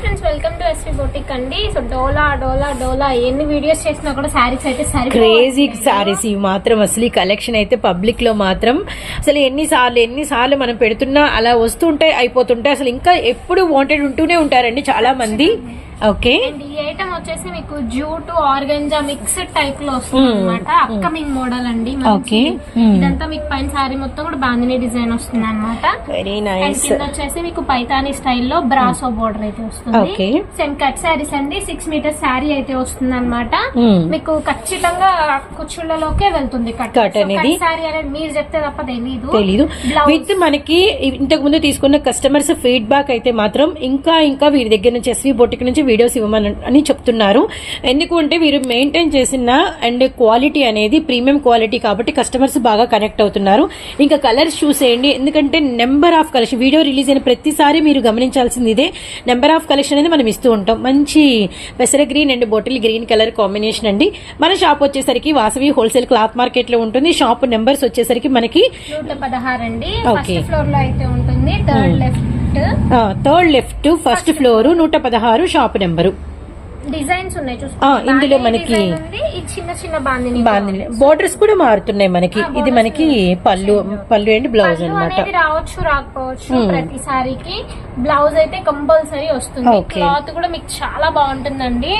Friends welcome to S V boutique అండి. So డోలా డోలా డోలా ఎన్ని వీడియోస్ చేసినా కూడా శారీస్ అయితే సరి క్రేజీ సారీస్ ఇవి మాత్రం అసలు ఈ కలెక్షన్ అయితే పబ్లిక్లో మాత్రం. అసలు ఎన్నిసార్లు ఎన్నిసార్లు మనం పెడుతున్నా అలా వస్తుంటే అయిపోతుంటే అసలు ఇంకా ఎప్పుడు వాంటెడ్ ఉంటూనే ఉంటారండి చాలా మంది ఓకే అండ్ ఈ ఐటమ్ వచ్చేసి మీకు జూట్ ఆర్గంజా మిక్స్డ్ టైప్లో వస్తుంది అనమాట అప్కమింగ్ మోడల్ అండి. Okay. Hmm. ఇదంతా మీకు పైన శారీ మొత్తం కూడా బాందిని డిజైన్ వస్తుంది అనమాట వెరీ నైస్ కింద వచ్చేసి మీకు పైతానీ స్టైల్లో బ్రాసో బోర్డర్ అయితే వస్తుంది Okay. సేమ్ కట్ శారీస్ అండి సిక్స్ మీటర్ శారీ అయితే వస్తుంది అనమాట Hmm. మీకు ఖచ్చితంగా కుచ్చుళ్ళలోకే వెళ్తుంది కట్ అనేది. శారీ అనేది మీరు చెప్తే తప్ప తెలీదు తెలీదు. విత్ మనకి ఇంతకు ముందు తీసుకున్న కస్టమర్స్ ఫీడ్బ్యాక్ అయితే మాత్రం ఇంకా ఇంకా వీరి దగ్గర నుంచి ఎస్వి బొటిక్ నుంచి వీడియోస్ ఇవ్వమని అని చెప్తున్నారు. ఎందుకు అంటే వీరు మెయింటైన్ చేసిన అండ్ క్వాలిటీ అనేది ప్రీమియం క్వాలిటీ కాబట్టి కస్టమర్స్ బాగా కనెక్ట్ అవుతున్నారు. ఇంకా కలర్స్ చూసేయండి ఎందుకంటే number of collection video release అయిన ప్రతిసారి మీరు గమనించాల్సింది ఇదే. నెంబర్ ఆఫ్ కలెక్షన్ అనేది మనం ఇస్తూ ఉంటాం. మంచి పెసర green and bottle green colour combination అండి. మన షాప్ వచ్చేసరికి వాసవి హోల్సేల్ క్లాత్ మార్కెట్లో ఉంటుంది. షాప్ నెంబర్స్ వచ్చేసరికి మనకి పదహారు అండి. ఫ్లోర్లో అయితే ఉంటుంది. Third left third left first floor నూట పదహారు షాప్ నెంబరు. డిజైన్స్ ఉన్నాయి ఆ, ఇందులో బాందిని మనకి- చిన్న చిన్న బాందిని బాగుంది బోర్డర్స్ కూడా మారుతున్నాయి మనకి. ఇది మనకి పళ్ళు పళ్ళు అండ్ బ్లౌజ్ అనేది రావచ్చు రాకపోవచ్చు. ప్రతి సారీకి బ్లౌజ్ అయితే కంపల్సరీ వస్తుంది. క్లాత్ కూడా మీకు చాలా బాగుంటుందండి.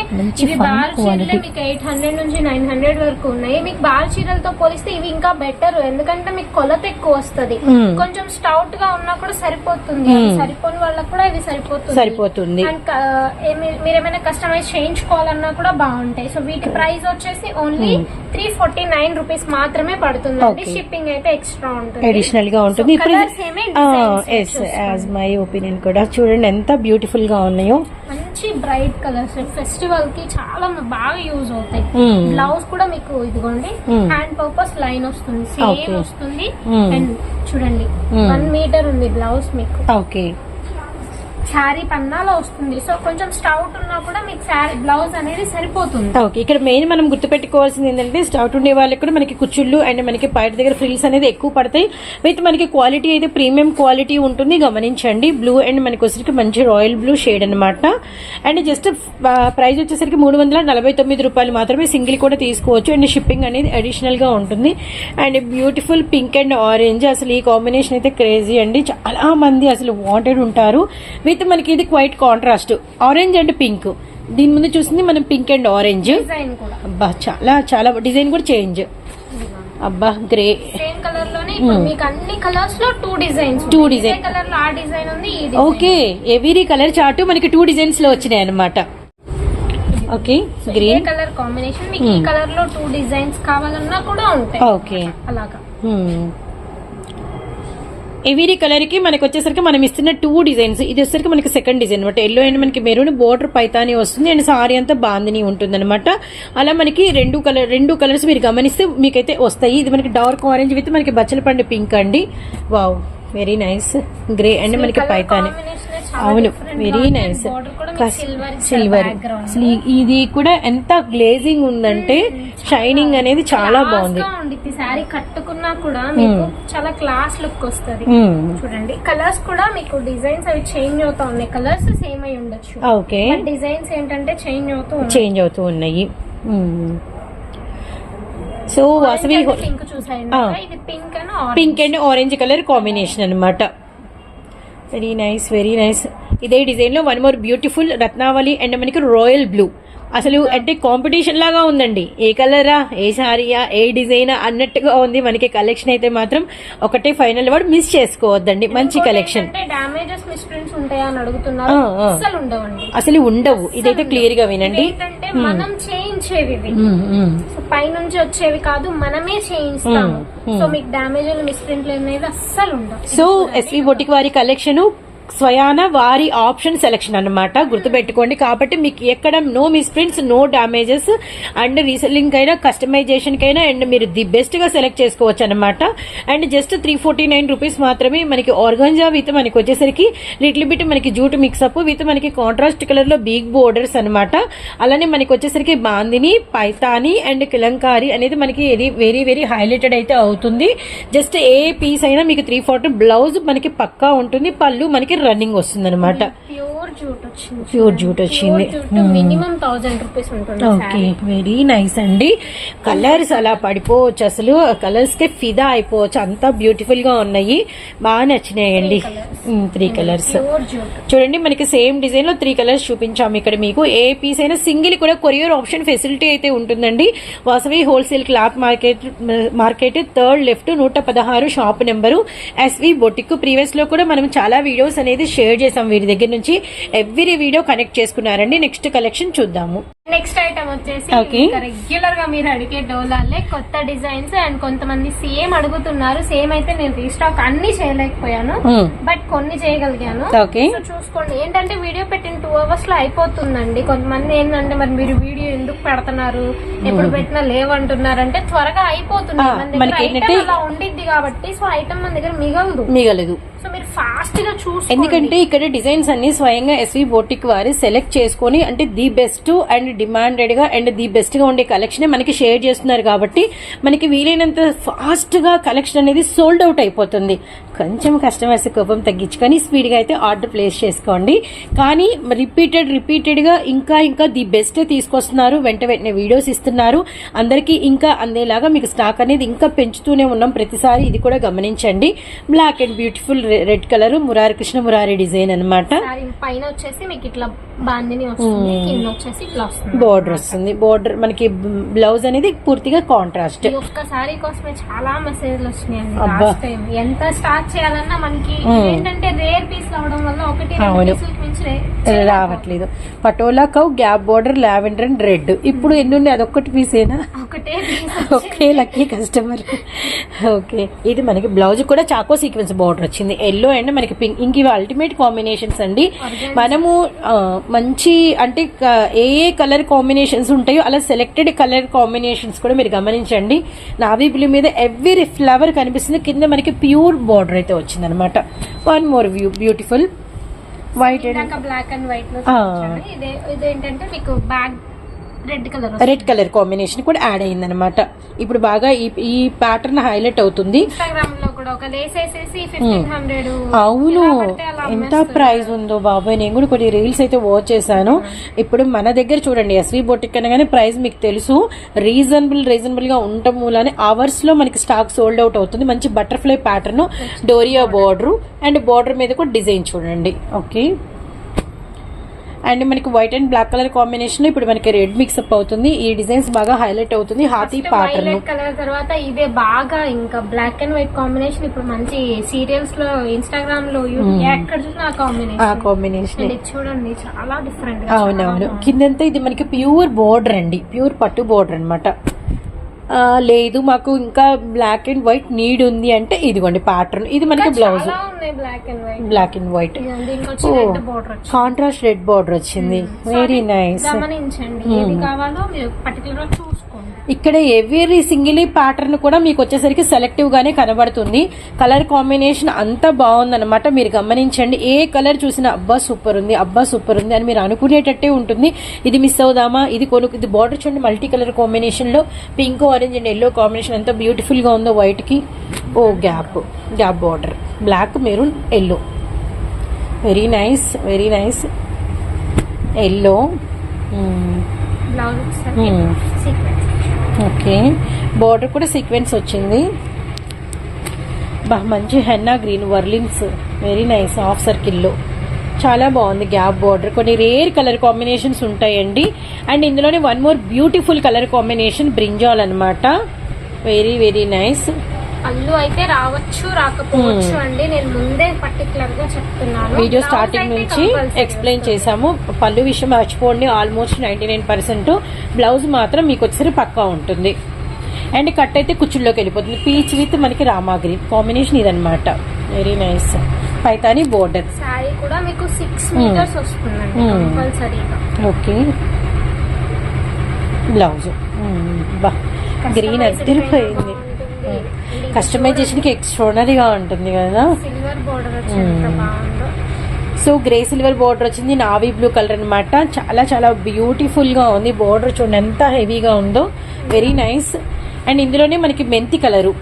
ఇవి బార్ చీరలే. మీకు ఎయిట్ హండ్రెడ్ నుంచి నైన్ హండ్రెడ్ వరకు ఉన్నాయి. మీకు బార్ చీరలతో పోలిస్తే ఇవి ఇంకా బెటర్ ఎందుకంటే మీకు కొలత ఎక్కువ వస్తది. కొంచెం స్టౌట్గా ఉన్నా కూడా సరిపోతుంది. సరిపోని వాళ్ళకి కూడా ఇవి సరిపోతుంది. సరిపోతుంది. మీరు ఏమైనా కస్టమైజ్ చేయించుకోవాలన్నా కూడా బాగుంటాయి సో వీటి ప్రైస్ వచ్చేసి only three forty nine rupees మాత్రమే Hmm. Okay. షిప్పింగ్ అయితే ఎక్స్ట్రా ఉంటుంది అడిషనల్గా ఉంటుంది. యాజ్ మై ఒపీనియన్ కూడా చూడండి ఎంత బ్యూటిఫుల్గా ఉన్నాయో మంచి బ్రైట్ కలర్స్ ఫెస్టివల్కి చాలా బాగా యూజ్ అవుతాయి Hmm. బ్లౌజ్ కూడా మీకు ఇదిగోండి Hmm. హ్యాండ్ పర్పస్ లైన్ వస్తుంది సేమ్. వస్తుంది Hmm. అండ్ చూడండి Hmm. వన్ మీటర్ ఉంది బ్లౌజ్ మీకు ఓకే శారీ పన్నాలో వస్తుంది. సో కొంచెం స్టౌట్ ఉన్నా కూడా మీకు శారీ బ్లౌజ్ అనేది సరిపోతుంది. ఓకే ఇక్కడ మెయిన్ మనం గుర్తుపెట్టుకోవాల్సింది ఏంటంటే స్టౌట్ ఉండే వాళ్ళకి కూడా మనకి కుచ్చుళ్ళు అండ్ మనకి పైట దగ్గర ఫ్రిల్స్ అనేది ఎక్కువ పడతాయి. విత్ మనకి క్వాలిటీ అయితే ప్రీమియం క్వాలిటీ ఉంటుంది గమనించండి. బ్లూ అండ్ మనకి వచ్చేసరికి మంచి రాయల్ బ్లూ షేడ్ అనమాట అండ్ జస్ట్ ప్రైస్ వచ్చేసరికి మూడు వందల నలభై తొమ్మిది రూపాయలు మాత్రమే సింగిల్ కూడా తీసుకోవచ్చు. అండ్ షిప్పింగ్ అనేది అడిషనల్గా ఉంటుంది. And beautiful pink and orange అసలు ఈ కాంబినేషన్ అయితే క్రేజీ అండి. చాలా మంది అసలు వాంటెడ్ ఉంటారు. విత్ మనకి ఇది quite contrast orange and pink దీని ముందు చూసింది మనం పింక్ అండ్ ఆరెంజ్ డిజైన్ కూడా. అబ్బా చాలా చాలా డిజైన్ కూడా చేంజ్ అబ్బా గ్రే సేమ్ కలర్లోనే ఇప్పుడు మీకు అన్ని కలర్స్లో టూ డిజైన్స్ Hmm. కలర్లో ఆ డిజైన్ ఉంది. ఓకే ఎవరీ కలర్ చార్ట్ మనకి టూ డిజైన్స్లో వచ్చినాయి అనమాట ఓకే గ్రీన్ కలర్ కాంబినేషన్ మీకు ఈ Hmm. కలర్లో టూ డిజైన్స్ కావాలన్నా కూడా ఉంటాయి. ఓకే అలాగా. ఎవరీ కలర్కి మనకి వచ్చేసరికి మనం ఇస్తున్న టూ డిజైన్స్ ఇది వచ్చేసరికి మనకి సెకండ్ డిజైన్ అనమాట. ఎల్లో అండ్ మనకి మెరూన్ బోర్డర్ పైతాని వస్తుంది అండ్ సారీ అంతా బాందిని ఉంటుంది అనమాట అలా మనకి రెండు కలర్ రెండు కలర్స్ మీరు గమనిస్తే మీకైతే వస్తాయి. ఇది మనకి డార్క్ ఆరెంజ్ విత్ మనకి బచ్చల పండు పింక్ అండి. Wow very nice grey and మనకి పైతాని అవును. వెరీ. నైస్ సిల్వర్ ఇది కూడా ఎంత గ్లేజింగ్ ఉందంటే షైనింగ్ అనేది చాలా బాగుంది. శారీ కట్టుకున్నా కూడా మీకు చాలా క్లాస్ లుక్ వస్తది. చూడండి. కలర్స్ కూడా మీకు డిజైన్స్ అవి చేంజ్ అవుతా ఉన్నాయి. కలర్స్ సేమ్ అయి ఉండొచ్చు. ఓకే డిజైన్స్ ఏంటంటే చేంజ్ అవుతూ ఉన్నాయి. చేంజ్ అవుతూ ఉన్నాయి. So Vasavi pink and orange colour combination అన్నమాట. వెరీ నైస్ వెరీ నైస్ ఇదే డిజైన్లో one more beautiful Ratnavali and మనకి రాయల్ బ్లూ అసలు అంటే కాంపిటీషన్ లాగా ఉందండి. ఏ కలరా ఏ సారీయా ఏ డిజైనా అన్నట్టుగా ఉంది. మనకి కలెక్షన్ అయితే మాత్రం ఒకటే ఫైనల్ వర్డ్ మిస్ చేసుకోవద్దండి. మంచి కలెక్షన్ డామేజెస్ మిస్ప్రింట్స్ ఉంటాయా అని అడుగుతున్నారు. ఉండవండి. అసలు ఉండవు. ఇదైతే క్లియర్గా వినండి. మనం చేయించేవి పైనుంచి వచ్చేవి కాదు మనమే చేయిస్తాము. సో మీకు డామేజ్ మిస్ప్రింట్లు అనేది అస్సలు ఉండవు. సో ఎస్వి బొటిక్ వారి కలెక్షన్ స్వయాన వారి ఆప్షన్ సెలెక్షన్ అన్నమాట. గుర్తుపెట్టుకోండి. కాబట్టి మీకు ఎక్కడ no misprints no damages and reselling కైనా కస్టమైజేషన్ కైనా అండ్ మీరు ది బెస్ట్గా సెలెక్ట్ చేసుకోవచ్చు అనమాట and just three forty nine rupees మాత్రమే మనకి ఆర్గంజా విత్ మనకి వచ్చేసరికి లిటిల్ బిట్ మనకి జూట్ మిక్సప్ విత్ మనకి కాంట్రాస్ట్ కలర్లో బిగ్ బోర్డర్స్ అనమాట అలానే మనకి వచ్చేసరికి బాందిని పైతాని అండ్ కిలంకారి అనేది మనకి ఇది వెరీ వెరీ హైలైటెడ్ అయితే అవుతుంది. జస్ట్ ఏ పీస్ అయినా మీకు త్రీ ఫార్టీ బ్లౌజ్ మనకి పక్కా ఉంటుంది. పళ్ళు మనకి రన్నింగ్ వస్తుంది అనమాట ప్యూర్ జూట్ వచ్చింది. ఓకే వెరీ నైస్ అండి. కలర్స్ అలా పడిపోవచ్చు అసలు. కలర్స్కి ఫిదా అయిపోవచ్చు. అంతా బ్యూటిఫుల్గా ఉన్నాయి. బాగా నచ్చినాయండి. త్రీ కలర్స్ చూడండి మనకి సేమ్ డిజైన్లో త్రీ కలర్స్ చూపించాము ఇక్కడ మీకు. ఏ పీస్ అయినా సింగిల్ కూడా కొరియర్ ఆప్షన్ ఫెసిలిటీ అయితే ఉంటుందండి. Vasavi wholesale cloth market market third left నూట పదహారు షాప్ నెంబరు ఎస్వి బొటిక్ ప్రీవియస్లో కూడా మనం చాలా వీడియోస్ అనేది షేర్ చేసాం వీరి దగ్గర నుంచి. ఎవ్రీ వీడియో కనెక్ట్ చేసుకున్నారండి. నెక్స్ట్ కలెక్షన్ చూద్దాము. నెక్స్ట్ ఐటమ్ వచ్చేసి. రెగ్యులర్గా మీరు అడిగే డోలాలే కొత్త డిజైన్స్ అండ్ కొంతమంది సేమ్ అడుగుతున్నారు సేమ్ అయితే నేను రీస్టాక్ అన్ని చేయలేకపోయాను Hmm. బట్ కొన్ని చేయగలిగాను. సో చూసుకోండి ఏంటంటే వీడియో పెట్టిన టూ అవర్స్లో అయిపోతుందండి. కొంతమంది ఏంటంటే మరి మీరు వీడియో ఎందుకు పెడుతున్నారు ఎప్పుడు పెట్టినా లేవంటున్నారు అంటే త్వరగా అయిపోతుంది. మన దగ్గర ఏంటంటే- అలా ఉండిద్ది కాబట్టి సో ఐటమ్ మన దగ్గర మిగలదు. మిగలదు. సో మీరు ఫాస్ట్గా చూసుకోండి. ఎందుకంటే ఇక్కడ డిజైన్స్ అన్ని స్వయంగా ఎస్వి బోటిక్ వారి సెలెక్ట్ చేసుకొని అంటే ది బెస్ట్ అండ్ డిమాండెడ్గా అండ్ ది బెస్ట్గా ఉండే కలెక్షన్ మనకి షేర్ చేస్తున్నారు కాబట్టి మనకి వీలైనంత ఫాస్ట్గా కలెక్షన్ అనేది సోల్డ్ అవుట్ అయిపోతుంది. కొంచెం కస్టమర్స్ కోపం తగ్గించుకొని స్పీడ్గా అయితే ఆర్డర్ ప్లేస్ చేసుకోండి. కానీ రిపీటెడ్ రిపీటెడ్గా ఇంకా ఇంకా ది బెస్ట్ తీసుకొస్తున్నారు. వెంట వెంటనే వీడియోస్ ఇస్తున్నారు. అందరికీ ఇంకా అందేలాగా మీకు స్టాక్ అనేది ఇంకా పెంచుతూనే ఉన్నాం. ప్రతిసారి ఇది కూడా గమనించండి. Black and beautiful red colour Murari Krishna Murari design అన్నమాట. సారీ పైన వచ్చేసి మీకు ఇట్లా బాందిని వస్తుంది కింద వచ్చేసి ఇట్లా వస్తుంది. బోర్డర్ వస్తుంది. బోర్డర్ మనకి బ్లౌజ్ అనేది పూర్తిగా కాంట్రాస్ట్ ఈ ఒక్క సారీ కోసమే చాలా మెసేజ్లు. లాస్ట్ టైం ఎంత స్టార్ట్ చేయాలన్నా మనకి. ఏంటంటే రేర్ పీస్ అవడం వల్ల ఒకటి రావట్లేదు. Patola కవ్ gap border lavender and red ఇప్పుడు ఎన్ని ఉన్నాయి అదొక్కటి పీసేనా ఒకటే ఓకే లక్కీ కస్టమర్ ఓకే. ఇది మనకి బ్లౌజ్ కూడా చాకో సీక్వెన్స్ బార్డర్ వచ్చింది. ఎల్లో అండ్ మనకి పింక్ ఇంక ఇవి అల్టిమేట్ కాంబినేషన్స్ అండి. మనము మంచి అంటే క- ఏ ఏ కలర్ కాంబినేషన్స్ ఉంటాయో అలా సెలెక్టెడ్ కలర్ కాంబినేషన్స్ కూడా మీరు గమనించండి. నావీ బ్లూ మీద ఎవ్రీ ఫ్లవర్ కనిపిస్తుంది. కింద మనకి ప్యూర్ బార్డర్ అయితే వచ్చింది అనమాట one more view beautiful white black and white ఇదేంటంటే మీకు బ్యాగ్ రెడ్ కలర్ కాంబినేషన్ కూడా యాడ్ అయింది అనమాట ఇప్పుడు బాగా ఈ ఈ ప్యాటర్న్ హైలైట్ అవుతుంది. హండ్రెడ్ అవును. ఎంత ప్రైస్ ఉందో బాబాయ్. నేను కూడా కొన్ని రీల్స్ అయితే వాచ్ చేశాను. ఇప్పుడు మన దగ్గర చూడండి ఎస్వి బొటిక్ అనగానే ప్రైస్ మీకు తెలుసు. రీజనబుల్ రీజనబుల్గా ఉండటం మూలానే అవర్స్లో మనకి స్టాక్ సోల్డ్ అవుట్ అవుతుంది. మంచి butterfly pattern Doria border and border మీద కూడా డిజైన్ చూడండి. ఓకే అండ్ మనకి white and black colour combination ఇప్పుడు మనకి రెడ్ మిక్స్అప్ అవుతుంది. ఈ డిజైన్స్ బాగా హైలైట్ అవుతుంది. హాతీ ప్యాటర్న్ కలర్ తర్వాత ఇదే బాగా ఇంకా బ్లాక్ అండ్ వైట్ కాంబినేషన్ ఇప్పుడు మంచి సీరియల్స్లో ఇన్స్టాగ్రామ్లో యూట్యూబ్ ఎక్కడ చూసినా ఆ ఆ కాంబినేషన్ కాంబినేషన్ చూడండి చాలా డిఫరెంట్ అవునవును. కిందంతా ఇది మనకి ప్యూర్ బోర్డర్ అండి. ప్యూర్ పట్టు బోర్డర్ అనమాట లేదు మాకు ఇంకా బ్లాక్ అండ్ వైట్ నీడ్ ఉంది అంటే ఇదిగోండి ప్యాటర్న్ ఇది మనకి blouse black and white contrast red border వచ్చింది. వెరీ నైస్ ఇక్కడ ఎవరీ సింగిల్ ప్యాటర్న్ కూడా మీకు వచ్చేసరికి సెలెక్టివ్ గానే కనబడుతుంది. కలర్ కాంబినేషన్ అంతా బాగుందన్నమాట. మీరు గమనించండి ఏ కలర్ చూసినా అబ్బా సూపర్ ఉంది అబ్బా సూపర్ ఉంది అని మీరు అనుకునేటట్టే ఉంటుంది. ఇది మిస్ అవుదామా? ఇది కొను ఇది బార్డర్ చూడండి మల్టీ కలర్ కాంబినేషన్లో pink orange and yellow combination ఎంత బ్యూటిఫుల్గా ఉందో వైట్కి. ఓ gap gap border black maroon yellow very nice very nice yellow blouse okay. Border కూడా సీక్వెన్స్ వచ్చింది. బా మంచి హెన్నా గ్రీన్ వర్లిన్స్ వెరీ నైస్ హాఫ్ సర్కిల్లో చాలా బాగుంది గ్యాప్ బార్డర్ కొన్ని రేర్ కలర్ కాంబినేషన్స్ ఉంటాయండి. అండ్ ఇందులోనే one more beautiful colour combination brinjal అనమాట వెరీ వెరీ నైస్ పళ్ళు అయితే రావచ్చు రాకపోవచ్చు అండి. నేను ముందే పర్టికులర్గా చెప్తున్నాను వీడియో స్టార్టింగ్ నుంచి ఎక్స్ప్లెయిన్. చేసాము పళ్ళు విషయం మర్చిపోండి. Almost ninety nine percent blouse మాత్రం మీకు వచ్చేసరి పక్కా ఉంటుంది. అండ్ కట్ అయితే కుచ్చుల్లోకి వెళ్ళిపోతుంది. పీచ్ విత్ మనకి రామాగ్రి కాంబినేషన్ ఇదనమాట very nice Paithani border sari కూడా మీకు సిక్స్ మీటర్స్ వస్తుందండి Hmm. కంపల్సరీగా ఓకే బ్లౌజ్ బా. గ్రీన్ అద్దరిపోయింది. కస్టమైజేషన్కి ఎక్స్ట్రాడనరీగా ఉంటుంది కదా. Silver border Hmm. So grey silver border వచ్చింది నావీ బ్లూ కలర్ అన్నమాట. చాలా చాలా బ్యూటిఫుల్గా ఉంది. బార్డర్ చూడండి ఎంత హెవీగా ఉందో. వెరీ నైస్ అండ్ ఇందులోనే మనకి మెంతి కలరు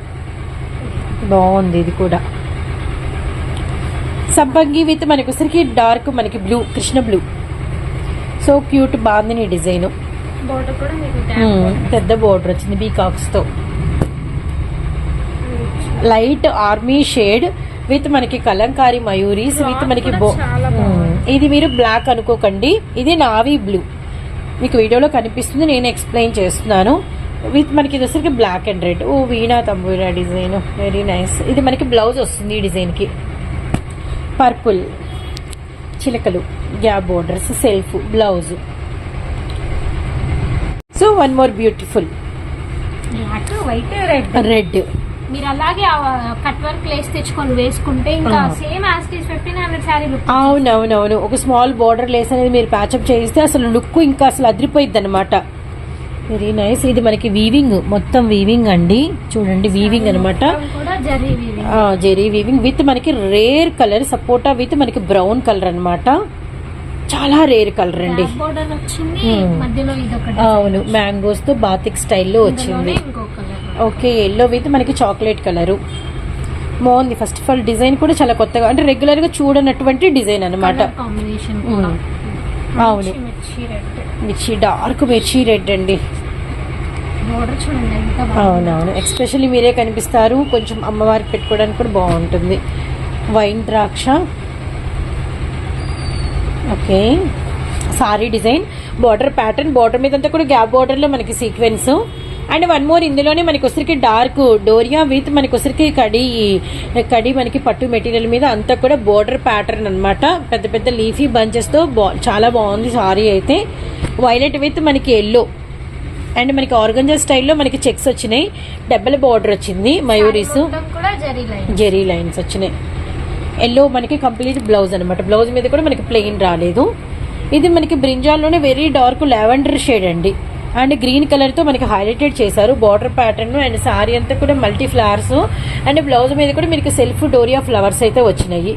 బాగుంది ఇది కూడా. సంపంగి విత్ మనకి వచ్చరికి డార్క్ మనకి blue Krishna blue so cute బాగుంది డిజైన్ బోర్డర్ కూడా మీకు పెద్ద బోర్డర్ వచ్చింది బీకాక్స్తో. లైట్ ఆర్మీ షేడ్ విత్ మనకి కలంకారీ మయూరీస్ విత్ మనకి బో మ్మ్. ఇది మీరు బ్లాక్ అనుకోకండి. ఇది నావీ బ్లూ. మీకు వీడియోలో కనిపిస్తుంది నేను ఎక్స్ప్లెయిన్ చేస్తున్నాను. విత్ మనకి ఇది వచ్చరికి black and red. Oh veena tambura design. Very nice ఇది మనకి బ్లౌజ్ వస్తుంది ఈ డిజైన్కి పర్పుల్ చిలకలు. Gap borders self blouse so one more beautiful black white red red మీరు అలాగే కట్ వర్క్ లేస్ తెచ్చుకొని వేసుకుంటే ఇంకా. సేమ్ యాస్టీస్ ఫిఫ్టీన్ హండ్రెడ్ శారీ లుక్ అవునవునవును. ఒక స్మాల్ బార్డర్ లేస్ అనేది మీరు ప్యాచప్ చేయిస్తే అసలు లుక్ ఇంకా అసలు అదిరిపోయిద్ది అనమాట వెరీ నైస్ ఇది మనకి వీవింగ్ మొత్తం వీవింగ్ అండి. చూడండి వీవింగ్ అనమాట జరీ వీవింగ్ విత్ మనకి రేర్ కలర్ సపోటా విత్ మనకి బ్రౌన్ కలర్ అన్నమాట. చాలా రేర్ కలర్ అండి. Hmm. అవును. మ్యాంగోస్తో బాతిక్ స్టైల్లో వచ్చింది. ఓకే ఎల్లో విత్ మనకి చాక్లెట్ కలరు బాగుంది. ఫస్ట్ ఆఫ్ ఆల్ డిజైన్ కూడా చాలా కొత్తగా అంటే రెగ్యులర్గా చూడనటువంటి డిజైన్ అనమాట. అవును. మిర్చి డార్క్ మిర్చి రెడ్ అండి. అవునవును. ఎక్స్పెషల్లీ మీరే కనిపిస్తారు. కొంచెం అమ్మవారికి పెట్టుకోవడానికి కూడా బాగుంటుంది. వైన్ ద్రాక్ష. Okay. Sari design border pattern border మీద అంతా కూడా గ్యాప్ బార్డర్లో మనకి సీక్వెన్స్ అండ్ వన్ మోర్ ఇందులోనే మనకి వచ్చరికి డార్క్ డోరియా విత్ మనకి వచ్చరికి కడి కడి మనకి పట్టు మెటీరియల్ మీద అంతా కూడా బోర్డర్ ప్యాటర్న్ అన్నమాట. పెద్ద పెద్ద లీఫీ బంచెస్తో బా- చాలా బాగుంది సారీ అయితే. వైలెట్ విత్ మనకి ఎల్లో అండ్ మనకి ఆర్గంజా స్టైల్లో మనకి చెక్స్ వచ్చినాయి. డబ్బల బార్డర్ వచ్చింది మయూరీస్ జెరీ లైన్స్ వచ్చినాయి. ఎల్లో మనకి కంప్లీట్ బ్లౌజ్ అనమాట బ్లౌజ్ మీద కూడా మనకి ప్లెయిన్ రాలేదు. ఇది మనకి బ్రింజాల్లోనే వెరీ డార్క్ లావెండర్ షేడ్ అండి. అండ్ గ్రీన్ కలర్తో మనకి హైలైటెడ్ చేశారు. బార్డర్ ప్యాటర్న్ అండ్ సారీ అంతా కూడా మల్టీ ఫ్లవర్స్. అండ్ బ్లౌజ్ మీద కూడా మనకి సెల్ఫ్ డోరియా ఫ్లవర్స్ అయితే వచ్చినాయి.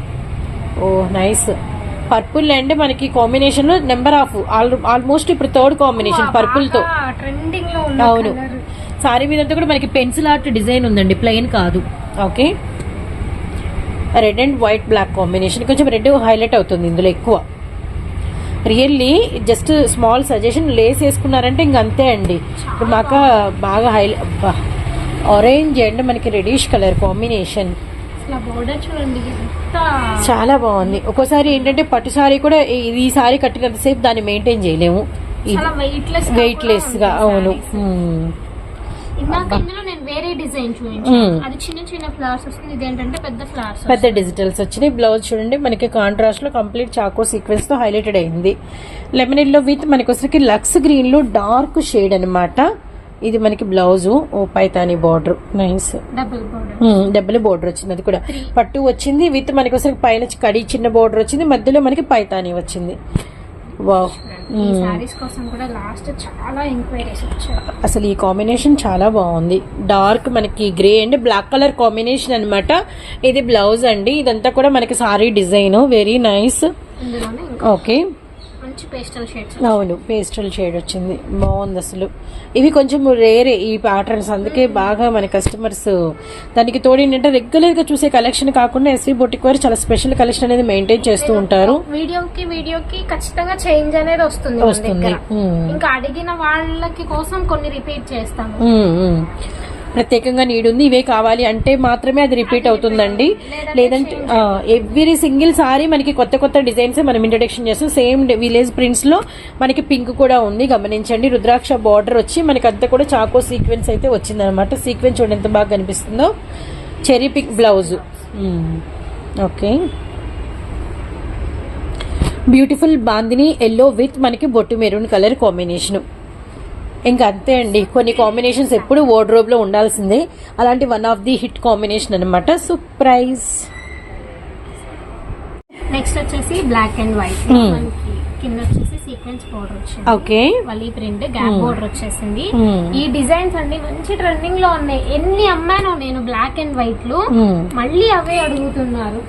ఓ నైస్. పర్పుల్ అండ్ మనకి కాంబినేషన్లో నెంబర్ ఆఫ్ ఆల్మోస్ట్ ఇప్పుడు థర్డ్ కాంబినేషన్ పర్పుల్తో. ట్రెండింగ్లో అవును. సారీ మీద కూడా మనకి పెన్సిల్ ఆర్ట్ డిజైన్ ఉందండి ప్లెయిన్ కాదు. Okay red and white black combination కొంచెం రెడ్ హైలైట్ అవుతుంది ఇందులో ఎక్కువ. Really just small suggestion lace వేసుకున్నారంటే ఇంక అంతే అండి. ఇప్పుడు మాకు బాగా హైలైట్ ఆరెంజ్ అండ్ మనకి రెడిష్ కలర్ కాంబినేషన్ చాలా బాగుంది. ఒక్కోసారి ఏంటంటే పట్టు సారీ కూడా ఈ- సారీ కట్టినంతసేపు దాన్ని మెయింటైన్ చేయలేము. వెయిట్ లెస్గా అవును. ఇందాక ఇందులో నేను వేరే డిజైన్. చూపించాను. అది చిన్న చిన్న ఫ్లవర్స్ వస్తుంది. ఇదేంటంటే పెద్ద ఫ్లవర్స్ పెద్ద డిజిటల్స్ వచ్చినాయి. బ్లౌజ్ చూడండి మనకి కాంట్రాస్ట్లో కంప్లీట్ చాకో సీక్వెన్స్తో హైలైటెడ్ అయింది. లెమన్లో విత్ మనకి వచ్చరికి లక్స్ గ్రీన్లో డార్క్ షేడ్ అన్నమాట. ఇది మనకి బ్లౌజ్ ఓ Paithani border nice double border డబ్బుల బోర్డర్ వచ్చింది అది కూడా. పట్టు వచ్చింది. విత్ మనకి వచ్చరికి పైన కడి చిన్న బోర్డర్ వచ్చింది. మధ్యలో మనకి పైతాని వచ్చింది. ఈ సారీస్ కోసం కూడా లాస్ట్ చాలా ఎంక్వైరీస్ వచ్చాయి. అసలు ఈ కాంబినేషన్ చాలా బాగుంది. డార్క్ మనకి grey and black colour combination అన్నమాట. ఇది బ్లౌజ్ అండి. ఇదంతా కూడా మనకి sari design very nice okay మంచి పేస్టల్ షేడ్స్ అవును పేస్టల్ షేడ్ వచ్చింది. బాగుంది అసలు. ఇవి కొంచెం రేరే ఈ ప్యాటర్న్స్ అందుకే బాగా మన కస్టమర్స్ దానికి తోడు ఏంటంటే రెగ్యులర్గా చూసే కలెక్షన్ కాకుండా ఎస్వి బొటిక్ వారు చాలా స్పెషల్ కలెక్షన్ అనేది మెయింటైన్ చేస్తూ ఉంటారు. వీడియోకి వీడియోకి ఖచ్చితంగా చేంజ్ అనేది వస్తుంది వస్తుంది. ఇంకా అడిగిన వాళ్ళకి కోసం కొన్ని రిపీట్ చేస్తాము. ప్రత్యేకంగా నీడ్ ఉంది ఇవే కావాలి అంటే మాత్రమే అది రిపీట్ అవుతుందండి. లేదంటే ఎవ్రీ సింగిల్ సారీ మనకి కొత్త కొత్త డిజైన్స్ మనం ఇంట్రడక్షన్ చేస్తాం. సేమ్ విలేజ్ ప్రింట్స్లో మనకి పింక్ కూడా ఉంది గమనించండి. రుద్రాక్ష బార్డర్ వచ్చి మనకి అంతా కూడా చాకో సీక్వెన్స్ అయితే వచ్చింది అనమాట సీక్వెన్స్ చూడండి ఎంత బాగా కనిపిస్తుందో. Cherry pink blouse. Okay. Beautiful bandhani yellow with మనకి బొట్టు మెరూన్ కలర్ కాంబినేషన్. ఇంకా అంతే అండి. కొన్ని కాంబినేషన్స్ ఎప్పుడు వార్డ్రోబ్లో ఉండాల్సిందే. అలాంటి one of the hit combination అనమాట సర్ప్రైజ్ నెక్స్ట్ వచ్చేసి బ్లాక్ అండ్ వైట్ Hmm. కింద వచ్చేసి సీక్వెన్స్ బోర్డర్ వచ్చింది. ఓకే. వలీ ప్రింట్ గ్యాప్ బోర్డర్ వచ్చేసింది. Hmm. ఈ డిజైన్స్ అన్ని మంచి ట్రెండింగ్లో ఉన్నాయి. ఎన్ని అమ్మాను నేను బ్లాక్ అండ్ వైట్లో Hmm. మళ్ళీ అవే అడుగుతున్నారు.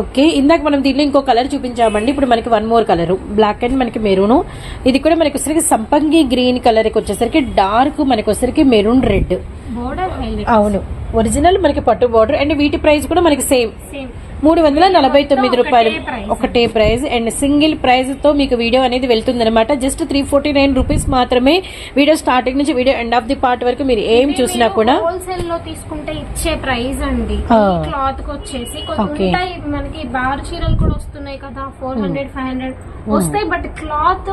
ఓకే ఇందాక మనం దీంట్లో ఇంకో కలర్ చూపించామండి. ఇప్పుడు మనకి one more colour black and మనకి మెరూన్ ఇది కూడా మనకి వచ్చేసరికి సంపంగి గ్రీన్ కలర్ వచ్చేసరికి డార్క్ మనకి వచ్చేసరికి మెరూన్ రెడ్ అవును. ఒరిజినల్ మనకి పట్టు బార్డర్ అండ్ వీటి ప్రైస్ కూడా మనకి సేమ్ సేమ్ మూడు వందల నలభై తొమ్మిది రూపాయలు. ఒకటే ప్రైస్ అండ్ సింగిల్ ప్రైస్తో మీకు వీడియో అనేది వెళ్తుంది అనమాట just three forty nine rupees మాత్రమే వీడియో స్టార్టింగ్ నుంచి video end of the part వరకు మీరు ఏం చూసినా కూడా హోల్సేల్లో తీసుకుంటే ఇచ్చే ప్రైస్ అండి. క్లాత్కి వచ్చేసి మనకి బార్ చీరలు కూడా వస్తున్నాయి కదా ఫోర్ హండ్రెడ్ ఫైవ్ హండ్రెడ్ వస్తాయి బట్ క్లాత్.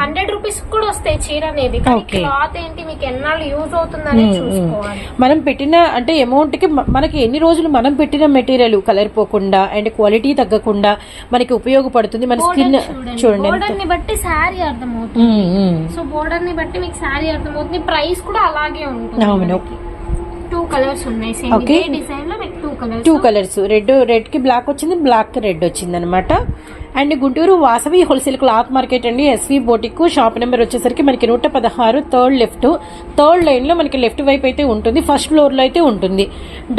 హండ్రెడ్ రూపీస్ కూడా వస్తాయి చీర అనేది. క్లాత్ ఏంటి మీకు ఎన్నాళ్ళు యూజ్ అవుతుందని చూసుకోవాలి. మనం పెట్టిన అంటే అమౌంట్కి మనకి ఎన్ని రోజులు మనం పెట్టిన మెటీరియల్ కలర్ పోకుండా అండ్ క్వాలిటీ తగ్గకుండా మనకి ఉపయోగపడుతుంది మన స్కిన్ చూడండి. బోర్డర్ని బట్టి శారీ అర్థమవుతుంది. సో బోర్డర్ని బట్టి మీకు శారీ అర్థమవుతుంది. ప్రైస్ కూడా అలాగే ఉంటుంది అవును. టూ కలర్స్ ఉన్నాయి. Same Okay. ఇదే డిజైన్లో మీకు two colours two colours red రెడ్కి black వచ్చింది బ్లాక్కి రెడ్ వచ్చింది అనమాట and Guntur Vasavi wholesale cloth market అండి ఎస్వి బోటిక్ షాప్ నెంబర్ వచ్చేసరికి మనకి నూట పదహారు థర్డ్ లెఫ్ట్. థర్డ్ లైన్లో మనకి లెఫ్ట్ వైపు అయితే ఉంటుంది ఫస్ట్ ఫ్లోర్లో అయితే ఉంటుంది.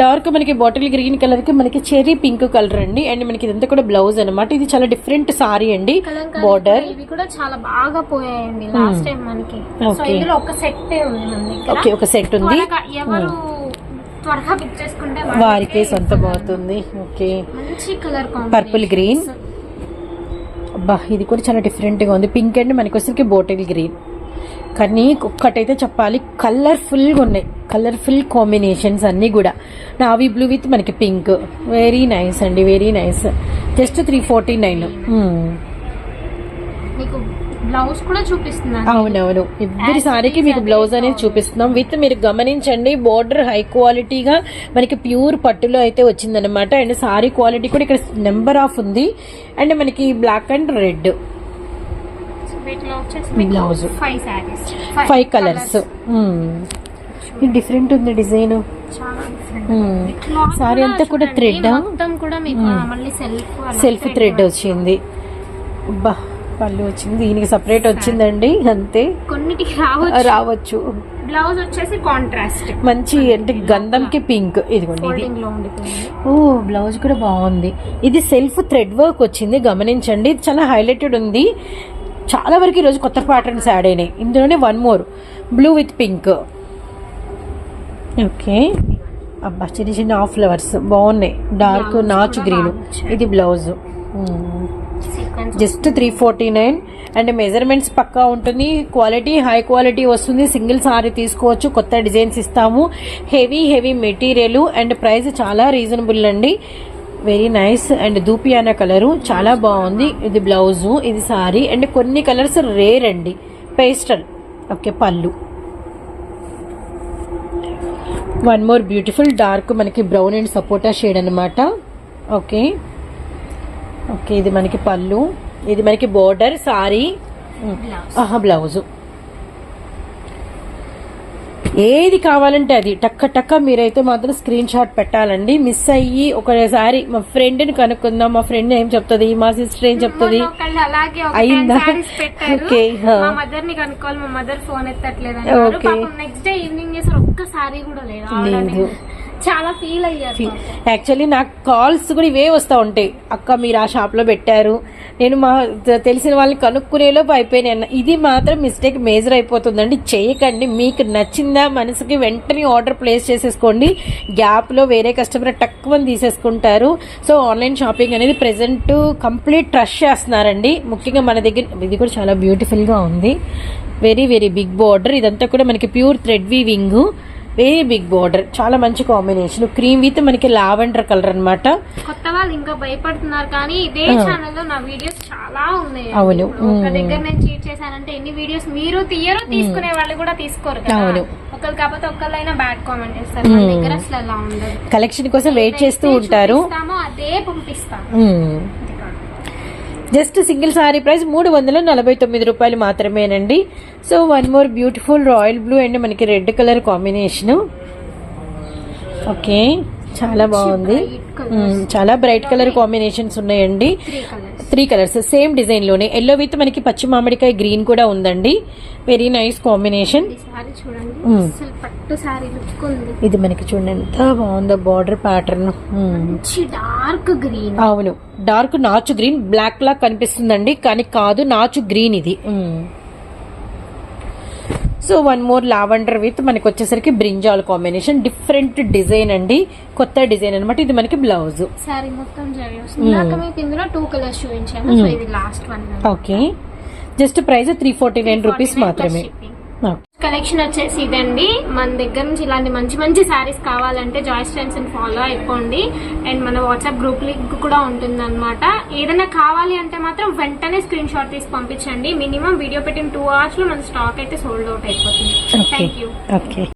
డార్క్ మనకి బాటిల్ గ్రీన్ కలర్కి మనకి చెరీ పింక్ కలర్ అండి. అండ్ మనకి ఇదంతా కూడా బ్లౌజ్ అనమాట ఇది చాలా డిఫరెంట్ సారీ అండి బార్డర్. ఇవి కూడా చాలా బాగా పోయాయండి లాస్ట్ టైం మనకి. So Okay. ఇందులో ఒక సెట్ ఉంది ఓకే ఒక సెట్ ఉంది. త్వరగా ఎవరు త్వరగా పిక్ చేసుకుంటే వారికి సొంతం అవుతుంది ఓకే మంచి కలర్ పర్పుల్ గ్రీన్ అబ్బా ఇది కూడా చాలా డిఫరెంట్గా ఉంది. పింక్ అండ్ మనకి వచ్చరికి బోటిల్ గ్రీన్ కానీ ఒక్కటైతే చెప్పాలి కలర్ఫుల్గా ఉన్నాయి. కలర్ఫుల్ కాంబినేషన్స్ అన్నీ కూడా. నావీ బ్లూ విత్ మనకి పింక్ వెరీ నైస్ అండి very nice just three forty nine blouse కూడా చూపిస్తున్నాను అవునవును. ఎవ్రీ సారీకి మీకు బ్లౌజ్ అనేది చూపిస్తున్నాం. విత్ మీరు గమనించండి బోర్డర్ హై క్వాలిటీగా మనకి ప్యూర్ పట్టులో అయితే వచ్చిందనమాట అండ్ సారీ క్వాలిటీ కూడా ఇక్కడ నెంబర్ ఆఫ్ ఉంది. అండ్ మనకి black and red Blouse. Five colours different ఉంది డిజైన్ చాలా డిఫరెంట్ సారీ అంతా కూడా థ్రెడ్ సెల్ఫ్ థ్రెడ్ వచ్చింది. బా పళ్ళు వచ్చింది. దీనికి సపరేట్ వచ్చిందండి. అంతే. కొన్నిటికి రావచ్చు. రావచ్చు. బ్లౌజ్ వచ్చేసి కాంట్రాస్ట్ మంచి అంటే గంధంకి పింక్. ఇదిగోండి ఇది. ఓ బ్లౌజ్ కూడా బాగుంది. ఇది సెల్ఫ్ థ్రెడ్ వర్క్ వచ్చింది. గమనించండి. ఇది చాలా హైలైటెడ్ ఉంది. చాలా వరకు ఈరోజు కొత్త ప్యాటర్న్స్ యాడ్ అయినాయి. ఇందులోనే one more blue with pink okay. అబ్బా చిన్న చిన్న ఆఫ్ ఫ్లవర్స్ బాగున్నాయి. డార్క్ నాచు గ్రీన్. ఇది blouse. Just three forty nine and measurements పక్కా ఉంటుంది. క్వాలిటీ హై క్వాలిటీ వస్తుంది. సింగిల్ సారీ తీసుకోవచ్చు. కొత్త డిజైన్స్ ఇస్తాము. Heavy heavy material and price చాలా రీజనబుల్ అండి. వెరీ నైస్ అండ్ దూపియానా కలరు చాలా బాగుంది. ఇది బ్లౌజు ఇది సారీ అండ్ కొన్ని కలర్స్ రేర్ అండి. పేస్టల్ ఓకే పళ్ళు. వన్ మోర్ బ్యూటిఫుల్ డార్క్ మనకి బ్రౌన్ అండ్ సపోటా షేడ్ అనమాట ఓకే ఓకే ఇది మనకి పళ్ళు ఇది మనకి బోర్డర్ సారీ బ్లౌజ్ ఆహా బ్లౌజ్ ఏది కావాలంటే అది. టక్క టక్క మీరైతే మాత్రం స్క్రీన్ షాట్ పెట్టాలండి. మిస్ అయ్యి ఒకసారి మా ఫ్రెండ్ని కనుక్కుందాం. మా ఫ్రెండ్ ఏం చెప్తుంది? మా సిస్టర్ ఏం చెప్తుంది? అయిందా? 10 sarees పెట్టారు. Okay, huh. మా మదర్ని కనుక్కోవాలి. మా మదర్ ఫోన్ ఎత్తట్లేదు నెక్స్ట్ డే ఈవినింగ్ చేసారు ఒక్క సారీ కూడా. లేదు. చాలా ఫీల్ అయ్యారు. యాక్చువల్లీ నాకు కాల్స్ కూడా ఇవే వస్తూ ఉంటాయి. అక్క మీరు ఆ షాప్లో పెట్టారు. నేను మా తెలిసిన వాళ్ళని కనుక్కునేలోపు అయిపోయినాయి అన్న. ఇది మాత్రం మిస్టేక్ మేజర్ అయిపోతుందండి. చేయకండి. మీకు నచ్చిందా మనసుకి వెంటనే ఆర్డర్ ప్లేస్ చేసేసుకోండి. గ్యాప్లో వేరే కస్టమర్ తక్కువ తీసేసుకుంటారు. సో ఆన్లైన్ షాపింగ్ అనేది ప్రెసెంట్ కంప్లీట్ ట్రస్ట్ చేస్తున్నారండి. ముఖ్యంగా మన దగ్గర ఇది కూడా చాలా బ్యూటిఫుల్గా ఉంది. వెరీ వెరీ బిగ్ బార్డర్ ఇదంతా కూడా మనకి pure thread weaving very big border చాలా మంచి కాంబినేషన్ క్రీమ్ విత్ మనకి లావెండర్ కలర్ అన్నమాట. కొత్త వాళ్ళు ఇంకా భయపడుతున్నారు కానీ ఇదే ఛానల్లో నా వీడియోస్ చాలా ఉన్నాయి. అవును. ఒక దగ్గర నేను చీట్ చేశానంటే ఎన్ని వీడియోస్ మీరు తీయరు తీసుకునే వాళ్ళు కూడా తీసుకోరు అవును. ఒకరు కాకపోతే ఒకళ్ళైనా బ్యాడ్ కామెంట్ చేస్తారు. మన దగ్గర అసలు అలా ఉండదు. కలెక్షన్ కోసం వెయిట్ చేస్తూ ఉంటారు. అదే పంపిస్తాం. జస్ట్ సింగిల్ సారీ ప్రైస్ మూడు వందల నలభై తొమ్మిది రూపాయలు మాత్రమేనండి. So one more beautiful royal blue and మనకి రెడ్ కలర్ కాంబినేషన్. ఓకే చాలా బాగుంది. చాలా బ్రైట్ కలర్ కాంబినేషన్స్ ఉన్నాయండి. Three colours. సేమ్ డిజైన్లోనే ఎల్లో విత్ మనకి పచ్చి మామిడికాయ గ్రీన్ కూడా ఉందండి. వెరీ నైస్ కాంబినేషన్ ఇది మనకి చూడండి ఎంత బాగుందో బార్డర్ ప్యాటర్న్ డార్క్ గ్రీన్ అవును. డార్క్ నాచు గ్రీన్ బ్లాక్ లా కనిపిస్తుందండి. కానీ కాదు నాచు గ్రీన్ ఇది. మ్మ్. So one more lavender with మనకి వచ్చేసరికి బ్రింజాల్ కాంబినేషన్. డిఫరెంట్ డిజైన్ అండి. కొత్త డిజైన్ అన్నమాట. ఇది మనకి బ్లౌజ్. సారీ మొత్తం ఇందులో టూ కలర్స్ చూపించాను. సో ఇది last one okay. Just price three forty nine rupees మాత్రమే. కలెక్షన్ వచ్చేసి ఇదండి. మన దగ్గర నుంచి ఇలాంటి మంచి మంచి శారీస్ కావాలంటే జాయిస్ ఫ్రెండ్స్ని ఫాలో అయిపోండి. అండ్ మన వాట్సాప్ గ్రూప్ లింక్ కూడా ఉంటుంది అనమాట ఏదైనా కావాలి అంటే మాత్రం వెంటనే స్క్రీన్ షాట్ తీసి పంపించండి. మినిమం వీడియో పెట్టిన టూ అవర్స్లో మన స్టాక్ అయితే సోల్డ్ అవుట్ అయిపోతుంది. Thank you okay